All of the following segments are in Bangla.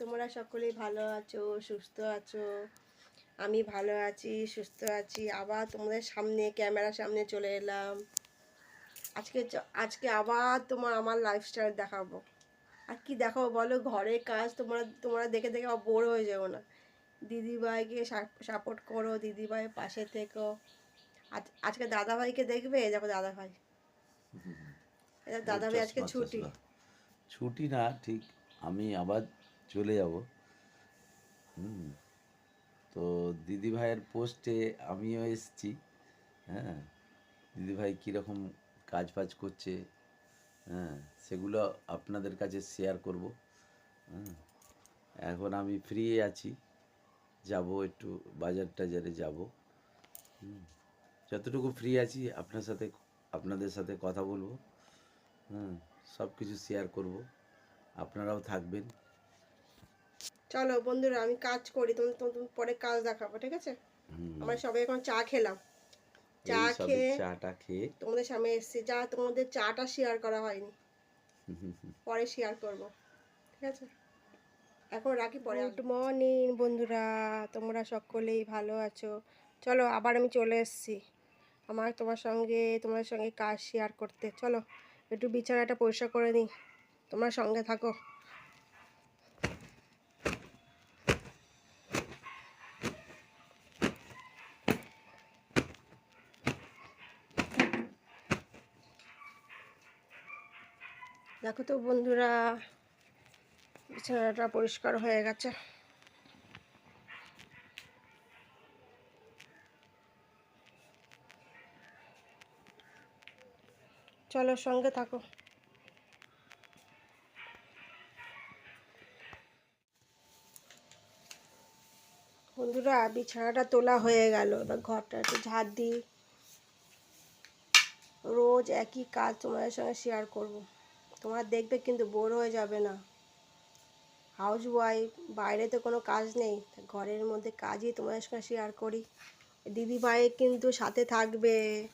তোমরা সকলেই ভালো আছো সুস্থ আছো? আমি ভালো আছি সুস্থ আছি। আবার তোমাদের সামনে ক্যামেরার সামনে চলে এলাম। আজকে আজকে আবার তোমার আমার লাইফস্টাইল দেখাবো। আর কি দেখাবো বলো? ঘরের কাজ তোমরা তোমরা দেখে দেখে বোর হয়ে যাব না। দিদিভাইকে সাপোর্ট করো দিদিভাইয়ের পাশে থেকো। আজ আজকে দাদাভাইকে দেখবে? দেখো দাদাভাই। দাদাভাই আজকে ছুটি। ছুটি না ঠিক। আমি আবার চলে যাব। হুম। তো দিদি দিদিভাইয়ের পোস্টে আমিও এসছি। হ্যাঁ দিদি দিদিভাই কীরকম কাজ ফাজ করছে হ্যাঁ সেগুলো আপনাদের কাছে শেয়ার করব। হ্যাঁ এখন আমি ফ্রি আছি। যাব একটু বাজার টাজারে যাব। হুম। যতটুকু ফ্রি আছি, আপনার সাথে, আপনাদের সাথে কথা বলব। হুম সব কিছু শেয়ার করব। আপনারাও থাকবেন। চলো বন্ধুরা আমি কাজ করি তুমি তুমি পরে কাজ দেখাবো ঠিক আছে? আমরা সবাই এখন চা খেলাম। চা খেয়ে চাটা খেয়ে তোমাদের সামনে এসেছি যা তোমাদের চাটা শেয়ার করা হয়নি। পরে শেয়ার করব ঠিক আছে? এখন রাখি পরে গুড মর্নিং বন্ধুরা তোমরা সকলেই ভালো আছো। চলো আবার আমি চলে এসেছি। আমার তোমার সঙ্গে তোমার সঙ্গে কাজ শেয়ার করতে। চলো একটু বিছানাটা পরিষ্কার করে নিই। তোমরা সঙ্গে থাকো। দেখো তো বন্ধুরা, বিছানাটা পরিষ্কার হয়ে গেছে। চলো সঙ্গে থাকো। বন্ধুরা, বিছানাটা তোলা হয়ে গেল। এবার ঘরটা একটু ঝাড় দিই। রোজ একই কাজ তোমাদের সঙ্গে শেয়ার করব। তোমরা দেখবে কিন্তু বোর হয়ে যাবে না। হাউস ওয়াইফ বাইরে তো কোনো কাজ নেই ঘরের মধ্যে কাজই তোমাদের সঙ্গে শেয়ার করি। দিদি ভাই কিন্তু সাথে থাকবে।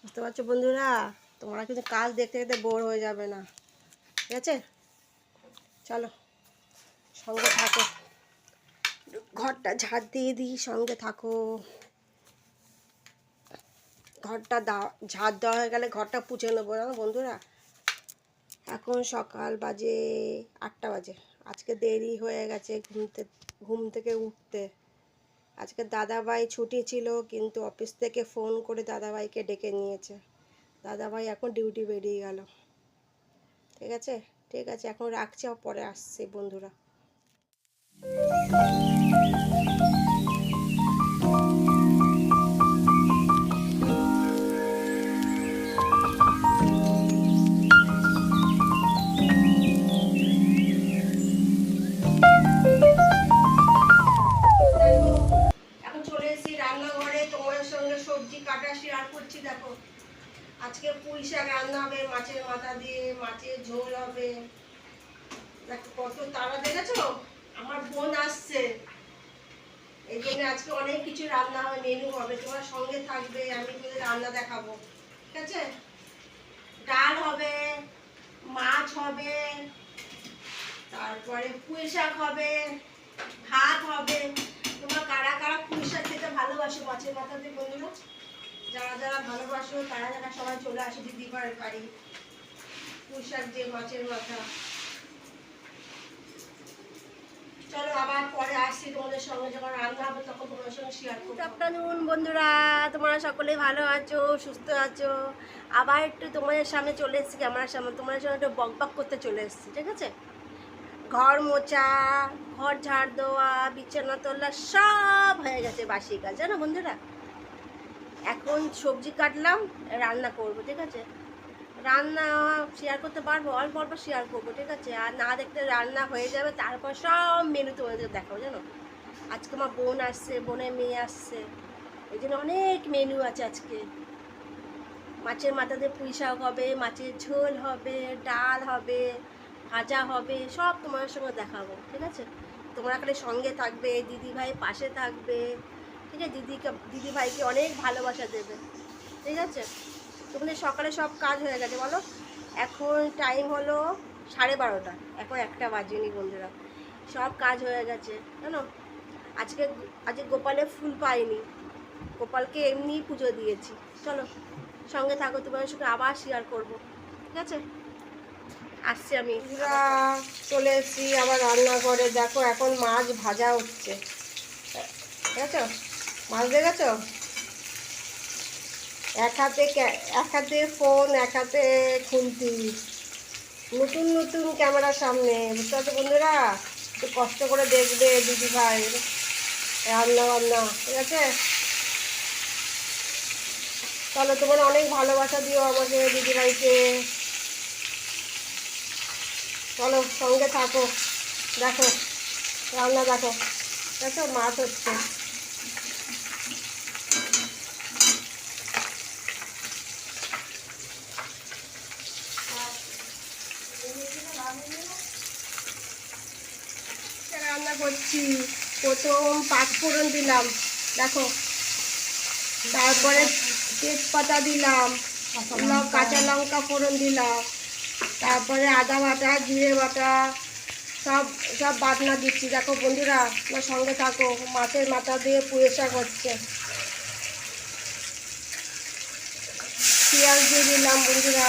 বুঝতে পারছ বন্ধুরা? তোমরা কিন্তু কাজ দেখতে দেখতে বোর হয়ে যাবে না। ঠিক আছে? চলো, সঙ্গে থাকো। ঘরটা ঝাড় দিয়ে দিই, সঙ্গে থাকো। ঘরটা দা, ঝাড় দেওয়া হয়ে গেলে ঘরটা পুছে নেব না বন্ধুরা? এখন সকাল বাজে আটটা বাজে। আজকে দেরি হয়ে গেছে ঘুমতে, ঘুম থেকে উঠতে। আজকে দাদাভাই ছুটি ছিল, কিন্তু অফিস থেকে ফোন করে দাদাভাইকে ডেকে নিয়েছে। দাদাভাই এখন ডিউটি বেরিয়ে গেল। ঠিক আছে? ঠিক আছে, এখন রাখছি পরে আসছি বন্ধুরা। এই আজকে অনেক কিছু রান্না হবে মেনু হবে, তোমার সঙ্গে থাকবে, আমি তোমাদের রান্না দেখাবো, ঠিক আছে? ডাল হবে, মাছ হবে, তারপরে পুঁই শাক হবে, ভাত হবে। তোমরা কারা কারা পুঁই শাক খেতে ভালোবাসো, মাছের মাথা দিয়ে বন্ধুরা? যারা যারা ভালোবাসো, তারা যারা সবাই চলে আসে দিদিবার বাড়ি, পুঁই শাক দিয়ে মাছের মাথা। চলো আবার বন্ধুরা। তোমরা সকলে ভালো আছো, সুস্থ আছো? আবার একটু তোমাদের সামনে চলে এসেছি ক্যামেরার সামনে তোমাদের সঙ্গে একটু বক বক করতে চলে এসেছি, ঠিক আছে? ঘর মোছা, ঘর ঝাড় দেওয়া, বিছানা তোলা সব হয়ে গেছে বাসি কাজ, জানো বন্ধুরা? এখন সবজি কাটলাম, রান্না করব, ঠিক আছে? রান্না শেয়ার করতে পারব, অল্প অল্প শেয়ার করব, ঠিক আছে? আর না দেখতে রান্না হয়ে যাবে, তারপর সব মেনু তোমাদের দেখাবো, জানো? আজকে আমার বোন আসছে, বোনের মেয়ে আসছে। এই জন্য অনেক মেনু আছে আজকে। মাছের মাথা দিয়ে পুঁই শাক হবে, মাছের ঝোল হবে, ডাল হবে, ভাজা হবে, সব তোমার সঙ্গে দেখাবো, ঠিক আছে? তোমরা খালি সঙ্গে থাকবে দিদি ভাই পাশে থাকবে, ঠিক আছে? দিদিকে দিদি ভাইকে অনেক ভালোবাসা দেবে, ঠিক আছে? তোমাদের সকালে সব কাজ হয়ে গেছে, বলো? এখন টাইম হলো সাড়ে বারোটা। এখন একটা বাজেনি বন্ধুরা। সব কাজ হয়ে গেছে, জানো? আজকে আজকে গোপালে ফুল পাইনি গোপালকে এমনি পুজো দিয়েছি। চলো, সঙ্গে থাকো তোমার সঙ্গে আবার শেয়ার করব। ঠিক আছে? আসছি আমি। চলে এসেছি আবার রান্না করে দেখো, এখন মাছ ভাজা হচ্ছে। দেখেছ মাছ দেখেছ এক হাতে এক হাতে ফোন, এক হাতে খুন্তি। নতুন নতুন ক্যামেরার সামনে, বুঝতে পারছ বন্ধুরা? একটু কষ্ট করে দেখবে দিদি ভাই। রান্না বান্না, ঠিক আছে? তাহলে তোমার অনেক ভালোবাসা দিও আমাকে, দিদি ভাইকে। চলো, সঙ্গে থাকো। দেখো, রান্না দেখো। দেখো, মাছ হচ্ছে। করছি প্রথম পাঁচফোড়ন দিলাম। দেখো, তারপরে তেজপাতা দিলাম কাঁচা লঙ্কা ফোড়ন দিলাম, তারপরে আদা বাটা, জিরে বাটা, সব সব বাটনা দিচ্ছি। দেখো বন্ধুরা, আমার সঙ্গে থাকো, মাছের মাথা দিয়ে পুড়ে করছে পেঁয়াজ দিয়ে দিলাম বন্ধুরা।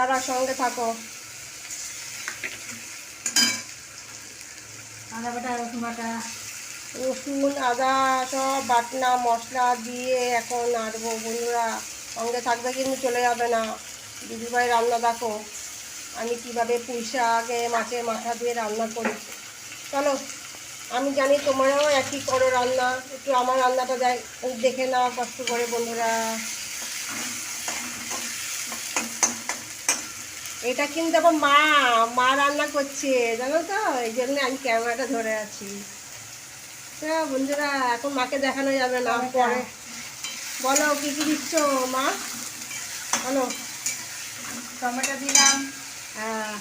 তারা সঙ্গে থাকো। আদা বাটা, রসুন বাটা। রসুন, আদা, সব বাটনা, মশলা দিয়ে এখন নাড়বো বন্ধুরা। সঙ্গে থাকবে কিন্তু চলে যাবে না। দিদিভাই রান্না দেখো, আমি কীভাবে পুঁই আগে মাছের মাথা দিয়ে রান্না করি। চলো, আমি জানি তোমরাও একই করো রান্না, একটু আমার রান্নাটা দেখ- দেখে নাও কষ্ট করে বন্ধুরা। এটা কিন্তু আমার মা মা রান্না করছে জানো তো? এই জন্য আমি ক্যামেরাটা ধরে আছি। হ্যাঁ বন্ধুরা এখন মাকে দেখানো যাবে না পরে। বলো কি কি দিচ্ছ মা? বলো। টমেটো দিলাম হ্যাঁ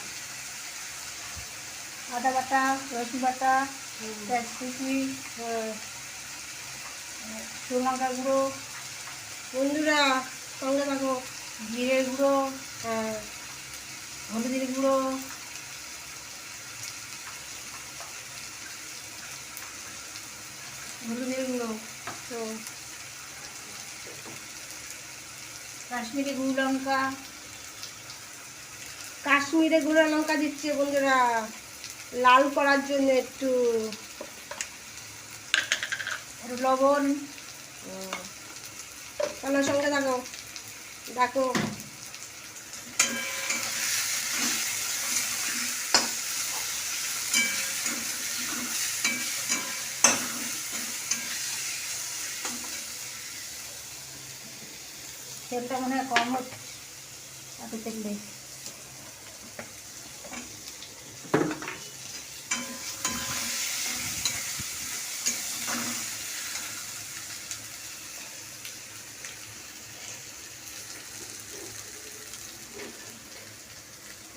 আদা বাটা রসুন বাটা কুচি। লঙ্কা গুঁড়ো বন্ধুরা সঙ্গে থাকো। জিরে গুঁড়ো হ্যাঁ। হলুদের গুঁড়ো হলুদের গুঁড়ো তো কাশ্মীরি গুঁড়ো লঙ্কা। কাশ্মীরে গুঁড়ো লঙ্কা দিচ্ছে বন্ধুরা। লাল করার জন্য একটু। লবণ। চলো সঙ্গে থাকো। দেখো। তেলটা মনে হয় কম হচ্ছে। এত তেলে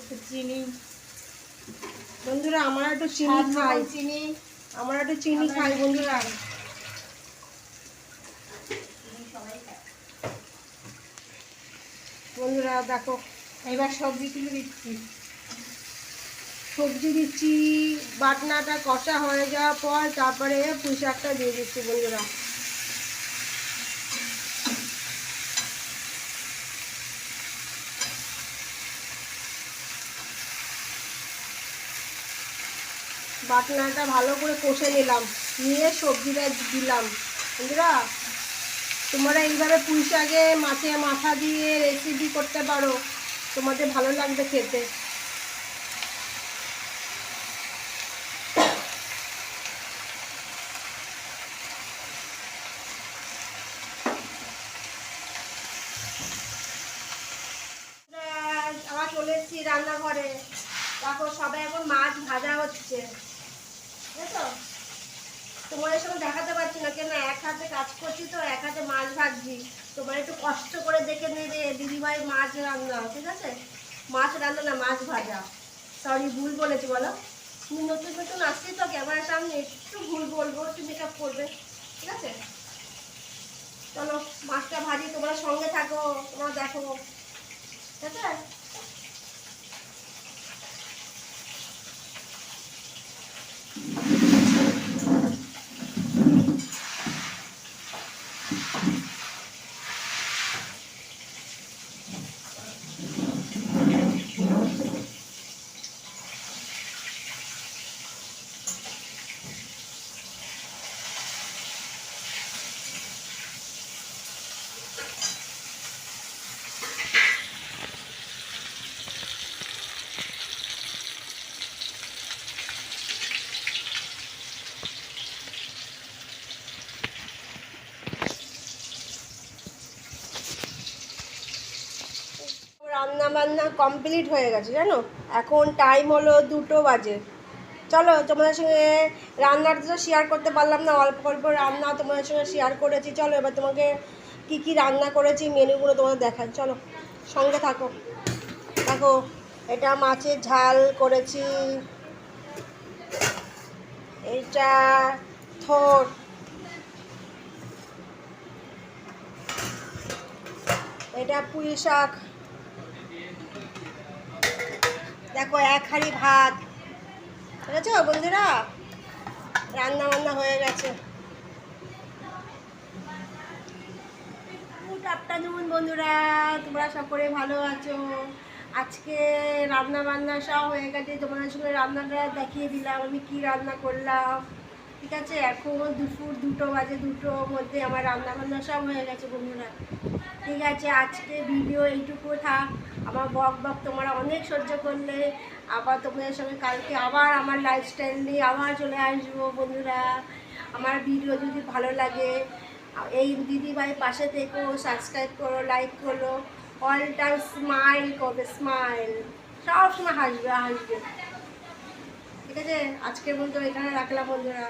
একটু চিনি। বন্ধুরা আমরা একটু চিনি খাই। চিনি আমার একটু চিনি খাই। বন্ধুরা বন্ধুরা দেখো, এবার সবজি তুলে দিচ্ছি। সবজি দিচ্ছি, বাটনাটা কষা হয়ে যাওয়ার পর তারপরে পুঁই শাকটা দিয়ে দিচ্ছি বন্ধুরা। বাটনাটা ভালো করে কষে নিলাম, নিয়ে সবজিটা দিলাম। বন্ধুরা তোমরা এইভাবে পুঁই শাকে মাছে মাথা দিয়ে রেসিপি করতে পারো। তোমাদের ভালো লাগবে খেতে। আবার চলে এসেছি রান্নাঘরে। তারপর সবাই এখন মাছ ভাজা হচ্ছে। বুঝেছ? তোমাদের সঙ্গে দেখাতে পারছি না কেন এক হাতে কাজ করছি তো, এক হাতে মাছ ভাজছি। তোমার একটু কষ্ট করে দেখে নেবে, দিদিভাই মাছ রান্না, ঠিক আছে? মাছ রান্না না, মাছ ভাজা। সরি ভুল বলেছি, বলো। তুমি নতুন নতুন আসছি তো ক্যামেরার সামনে একটু ভুল বলব, একটু মেকআপ করবে, ঠিক আছে? চলো, মাছটা ভাজি, তোমরা সঙ্গে থাকো, তোমরা দেখো, ঠিক আছে? রান্না বান্না কমপ্লিট হয়ে গেছে, জানো? এখন টাইম হলো দুটো বাজে। চলো, তোমাদের সঙ্গে রান্নাটা তো শেয়ার করতে পারলাম না, অল্প অল্প রান্না তোমাদের সঙ্গে শেয়ার করেছি। চলো, এবার তোমাকে কি কি রান্না করেছি, মেনুগুলো তোমাদের দেখাই। চলো, সঙ্গে থাকো। দেখো, এটা মাছের ঝাল করেছি। এটা থোর। এটা পুঁই শাক দেখো, এক হাঁড়ি ভাত। বুঝেছ বন্ধুরা? রান্না বান্না হয়ে গেছে। গুড আফটারনুন বন্ধুরা। তোমরা সকলে ভালো আছো? আজকে রান্না বান্না সব হয়ে গেছে। তোমাদের সঙ্গে রান্নাটা দেখিয়ে দিলাম, আমি কি রান্না করলাম। ঠিক আছে? এখন দুপুর দুটো বাজে, দুটোর মধ্যে আমার রান্না বান্না সব হয়ে গেছে, বন্ধুরা। ঠিক আছে, আজকে ভিডিও এইটুকু থাক। আমার বক বক তোমরা অনেক সহ্য করলে। আবার তোমাদের সঙ্গে কালকে আবার আমার লাইফস্টাইল নিয়ে আবার চলে আসব বন্ধুরা। আমার ভিডিও যদি ভালো লাগে, এই দিদিভাই পাশে থেকো সাবস্ক্রাইব করো লাইক করো। অল টাইম স্মাইল করবে স্মাইল সব সময় হাসবে হাসবে। ঠিক আছে? আজকের মতো এখানে রাখলাম বন্ধুরা।